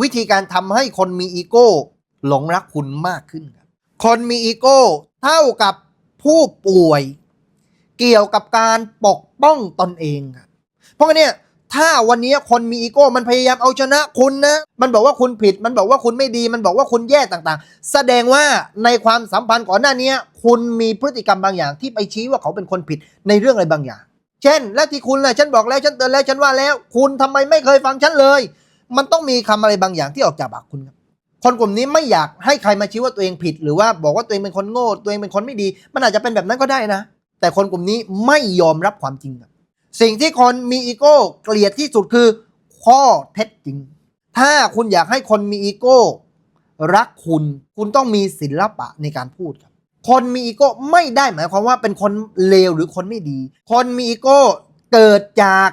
วิธีการทำให้คนมีอีโก้ หลงรักคุณมากขึ้นครับ คนมีอีโก้เท่ากับผู้ป่วย เกี่ยวกับการปกป้องตนเองครับเพราะงั้นเนี่ยถ้าวันนี้คนมีอีโก้มันพยายามเอาชนะคุณนะ มันบอกว่าคุณผิด มันบอกว่าคุณไม่ดี มันบอกว่าคุณแย่ต่างๆ แสดงว่าในความสัมพันธ์ก่อนหน้านี้ คุณมีพฤติกรรมบางอย่างที่ไปชี้ว่าเขาเป็นคนผิดในเรื่องอะไรบางอย่าง เช่น แล้วที่คุณล่ะฉันบอกแล้วฉันเตือนแล้วฉันว่าแล้ว คุณทำไมไม่เคยฟังฉันเลย มันต้องมีคำอะไรบางอย่างที่ออกจากปากคุณครับคนกลุ่มนี้ไม่อยากให้ใครมาชี้ว่าตัวเองผิด หรือว่าบอกว่าตัวเองเป็นคนโง่ตัวเองเป็นคนไม่ดี มันอาจจะเป็นแบบนั้นก็ได้นะ แต่คนกลุ่มนี้ไม่ยอมรับความจริงครับสิ่งที่คนมีอีโก้เกลียดที่สุดคือ ข้อเท็จจริง ถ้าคุณอยากให้คนมีอีโก้ รักคุณคุณต้องมีศิลปะในการพูดครับ คนมีอีโก้ไม่ได้หมายความว่าเป็นคนเลวหรือคนไม่ดี คนมีอีโก้เกิดจาก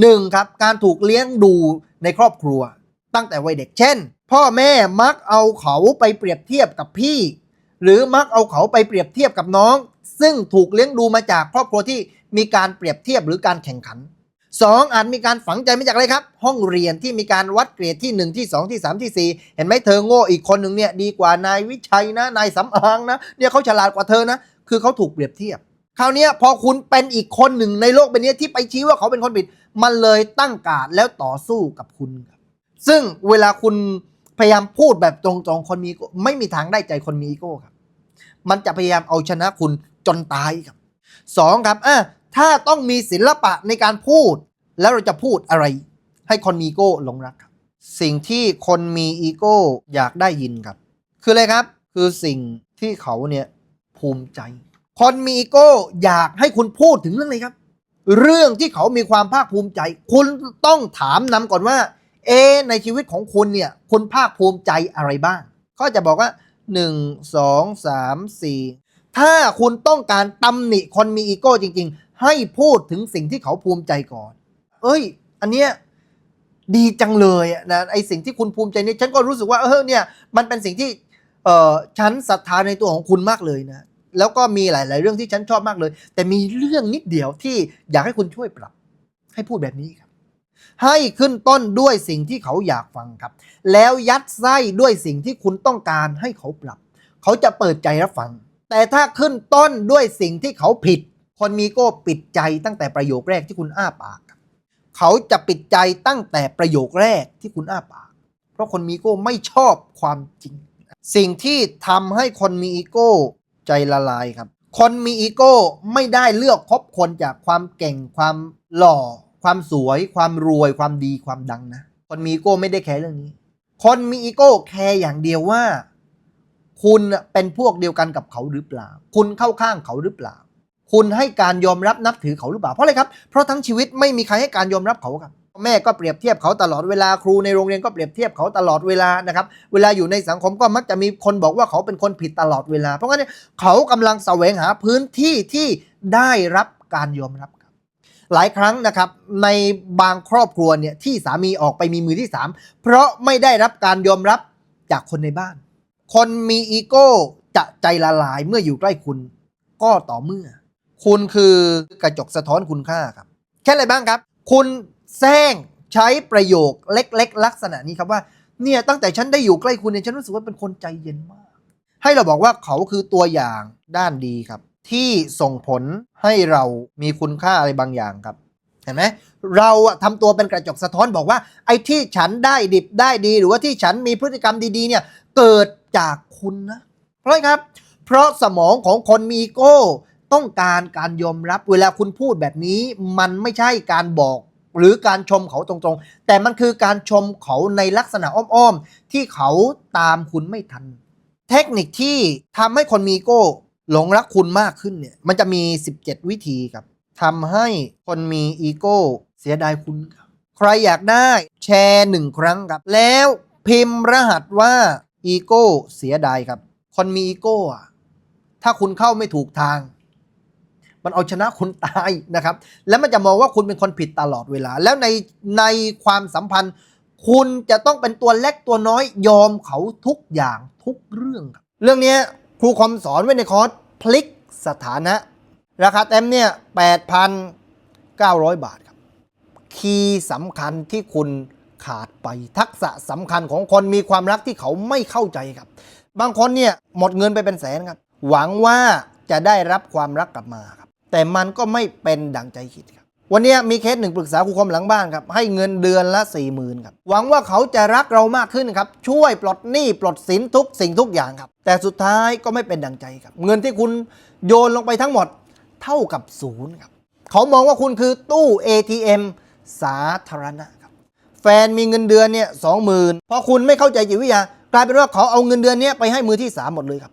หนึ่งครับการถูกเลี้ยงดูในครอบครัว ตั้งแต่วัยเด็กเช่น พ่อแม่มักเอาเขาไปเปรียบเทียบกับพี่ หรือมักเอาเขาไปเปรียบเทียบกับน้อง ซึ่งถูกเลี้ยงดูมาจากครอบครัวที่มีการเปรียบเทียบหรือการแข่งขันสองอาจมีการฝังใจมาจากอะไรครับ ห้องเรียนที่มีการวัดเกรดที่ 1 ที่ 2 ที่ 3 ที่ 4 เห็นไหมเธอโง่อีกคนหนึ่งเนี่ยดีกว่านายวิชัยนะนายสำอางนะเนี่ยเขาฉลาดกว่าเธอนะ คือเขาถูกเปรียบเทียบ คราวนี้พอคุณเป็นอีกคนหนึ่งในโลกใบนี้ที่ไปชี้ว่าเขาเป็นคนผิด มันเลยตั้งการดแล้วต่อสู้กับคุณครับ ซึ่งเวลาคุณพยายามพูดแบบตรงๆคนมีโก้ไม่มีทางได้ใจคนมีอีโก้ครับ มันจะพยายามเอาชนะคุณจนตายครับสองครับอะถ้าต้องมีศิลปะในการพูด แล้วเราจะพูดอะไร ให้คนมีอีโก้หลงรักครับ สิ่งที่คนมีอีโก้อยากได้ยินครับ คืออะไรครับ คือสิ่งที่เขาเนี่ยภูมิใจ คนมีอีโก้อยากให้คุณพูดถึงเรื่องอะไรครับ เรื่องที่เขามีความภาคภูมิใจ คุณต้องถามนำก่อนว่า เอ ในชีวิตของคุณเนี่ย คุณภาคภูมิใจอะไรบ้างเขาจะบอกว่า 1 2 3 4 ถ้าคุณต้องการตำหนิคนมีอีโก้จริง ๆ ให้พูดถึงสิ่งที่เขาภูมิใจก่อน เอ้ย อันเนี้ยดีจังเลยนะไอสิ่งที่คุณภูมิใจเนี่ยฉันก็รู้สึกว่าเออเนี่ยมันเป็นสิ่งที่เออฉันศรัทธาในตัวของคุณมากเลยนะ แล้วก็มีหลาย ๆ เรื่องที่ฉันชอบมากเลย แต่มีเรื่องนิดเดียวที่อยากให้คุณช่วยปรับ ให้พูดแบบนี้ครับ ให้ขึ้นต้นด้วยสิ่งที่เขาอยากฟังครับ แล้วยัดไส้ด้วยสิ่งที่คุณต้องการให้เขาปรับ เขาจะเปิดใจรับฟัง แต่ถ้าขึ้นต้นด้วยสิ่งที่เขาผิด คนมีโก้ปิดใจตั้งแต่ประโยคแรกที่คุณอ้าปากครับเขาจะปิดใจตั้งแต่ประโยคแรกที่คุณอ้าปาก เพราะคนมีอีโก้ไม่ชอบความจริง สิ่งที่ทำให้คนมีอีโก้ ใจละลายครับ คนมีอีโก้ไม่ได้เลือกคบคนจากความเก่งความหล่อ ความสวย ความรวย ความดีความดังนะ คนมีอีโก้ไม่ได้แคร์เรื่องนี้ คนมีอีโก้แคร์อย่างเดียวว่า คุณเป็นพวกเดียวกันกับเขาหรือเปล่า คุณเข้าข้างเขาหรือเปล่า คุณให้การยอมรับนับถือเขาหรือเปล่า เพราะอะไรครับ เพราะทั้งชีวิตไม่มีใครให้การยอมรับเขาครับ แม่ก็เปรียบเทียบเขาตลอดเวลาครูในโรงเรียนก็เปรียบเทียบเขาตลอดเวลานะครับเวลาอยู่ในสังคมก็มักจะมีคนบอกว่าเขาเป็นคนผิดตลอดเวลา เพราะงั้นเขากำลังแสวงหาพื้นที่ที่ได้รับการยอมรับครับหลายครั้งนะครับในบางครอบครัวเนี่ยที่สามีออกไปมีมือที่สามเพราะไม่ได้รับการยอมรับจากคนในบ้าน คนมีอีโก้จะใจละลายเมื่ออยู่ใกล้คุณ ก็ต่อเมื่อ คุณคือกระจกสะท้อนคุณค่าครับ แค่อะไรบ้างครับ คุณ แซงใช้ประโยคเล็ก ๆ ลักษณะนี้ครับว่าเนี่ยตั้งแต่ฉันได้อยู่ใกล้คุณเนี่ยฉันรู้สึกว่าเป็นคนใจเย็นมาก ให้เราบอกว่าเขาคือตัวอย่างด้านดีครับ ที่ส่งผลให้เรามีคุณค่าอะไรบางอย่างครับเห็นไหมเราอะทำตัวเป็นกระจกสะท้อนบอกว่า ไอ้ที่ฉันได้ดิบได้ดี หรือว่าที่ฉันมีพฤติกรรมดีๆเนี่ยเกิดจากคุณนะเพราะครับ เพราะสมองของคนมีโก้ ต้องการการยอมรับเวลาคุณพูดแบบนี้ มันไม่ใช่การบอก หรือการชมเขาตรงๆ แต่มันคือการชมเขาในลักษณะอ้อมๆ ที่เขาตามคุณไม่ทัน เทคนิคที่ทำให้คนมีโก้ หลงรักคุณมากขึ้นเนี่ย มันจะมี 17 วิธีครับทำให้คนมีอีโก้เสียดายคุณครับ ใครอยากได้แชร์หนึ่งครั้งครับ แล้วพิมพ์รหัสว่าอีโก้เสียดายครับ คนมีอีโก้อะถ้าคุณเข้าไม่ถูกทาง มันเอาชนะคุณตายนะครับ แล้วมันจะมองว่าคุณเป็นคนผิดตลอดเวลา แล้วในในความสัมพันธ์ คุณจะต้องเป็นตัวเล็กตัวน้อยยอมเขาทุกอย่างทุกเรื่องครับเรื่องนี้ครูคอมสอนไว้ในคอร์สพลิกสถานะ ราคาเต็มเนี่ย8,900 บาทครับ คีย์สำคัญที่คุณขาดไปทักษะสำคัญของคนมีความรักที่เขาไม่เข้าใจครับ บางคนเนี่ยหมดเงินไปเป็นแสนครับ หวังว่าจะได้รับความรักกลับมาครับ แต่มันก็ไม่เป็นดังใจคิดครับ วันนี้มีเคสหนึ่งปรึกษาครูคมหลังบ้านครับ ให้เงินเดือนละ4ี่หมื่นครับ หวังว่าเขาจะรักเรามากขึ้นครับ ช่วยปลดหนี้ปลดสินทุกสิ่งทุกอย่างครับ แต่สุดท้ายก็ไม่เป็นดังใจครับ เงินที่คุณโยนลงไปทั้งหมดเท่ากับศูนย์ครับ เขามองว่าคุณคือตู้ ATM สาธารณะครับ แฟนมีเงินเดือนเนี่ยสองหมื่นพอคุณไม่เข้าใจจิตวิทยากลายเป็นว่าเขาเอาเงินเดือนเนี้ยไปให้มือที่ 3 หมดเลยครับ